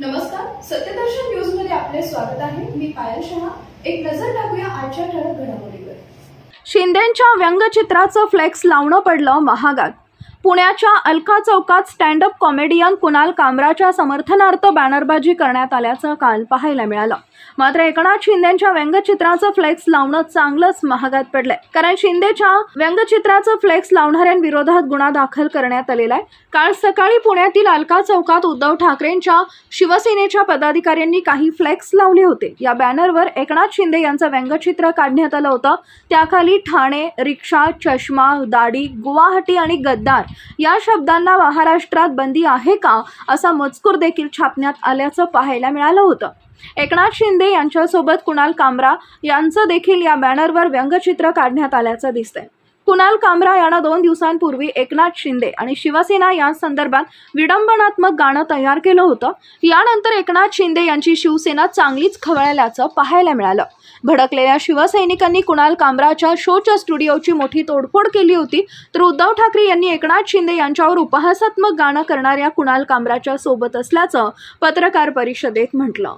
नमस्कार सत्यदर्शन न्यूजमध्ये आपले स्वागत आहे. मी पायल शहा. एक नजर टाकूया आजच्या ठळक घडामोडीवर. शिंदेच्या व्यंगचित्राचं फ्लेक्स लावणं पडलं महागात. पुण्याच्या अलका चौकात स्टँडअप कॉमेडियन कुणाल कामराच्या समर्थनार्थ बॅनरबाजी करण्यात आल्याचं काल पाहायला मिळालं. मात्र एकनाथ शिंदेच्या व्यंगचित्राचं फ्लेक्स लावणं चांगलंच महागात पडलंय. कारण शिंदेच्या व्यंगचित्राचं फ्लेक्स लावणाऱ्यांविरोधात गुन्हा दाखल करण्यात आलेला आहे. काल सकाळी पुण्यातील अलका चौकात उद्धव ठाकरेंच्या शिवसेनेच्या पदाधिकाऱ्यांनी काही फ्लेक्स लावले होते. या बॅनरवर एकनाथ शिंदे यांचं व्यंगचित्र काढण्यात आलं होतं. त्याखाली ठाणे रिक्षा चष्मा दाढी गुवाहाटी आणि गद्दार या शब्दांना महाराष्ट्रात बंदी आहे का असा मजकूर देखील छापण्यात आल्याचं पाहायला मिळालं होतं. एकनाथ शिंदे यांच्यासोबत कुणाल कामरा यांचं देखील या बॅनरवर व्यंगचित्र काढण्यात आल्याचं दिसतंय. कुणाल कामरा यांना दोन दिवसांपूर्वी एकनाथ शिंदे आणि शिवसेना या संदर्भात विडंबनात्मक गाणं तयार केलं होतं. यानंतर एकनाथ शिंदे यांची शिवसेना चांगलीच खवळल्याचं पाहायला मिळालं. भडकलेल्या शिवसैनिकांनी कुणाल कामराच्या शोच्या स्टुडिओची मोठी तोडफोड केली होती तर उद्धव ठाकरे यांनी एकनाथ शिंदे यांच्यावर उपहासात्मक गाणं करणाऱ्या कुणाल कामराच्या सोबत असल्याचं पत्रकार परिषदेत म्हटलं.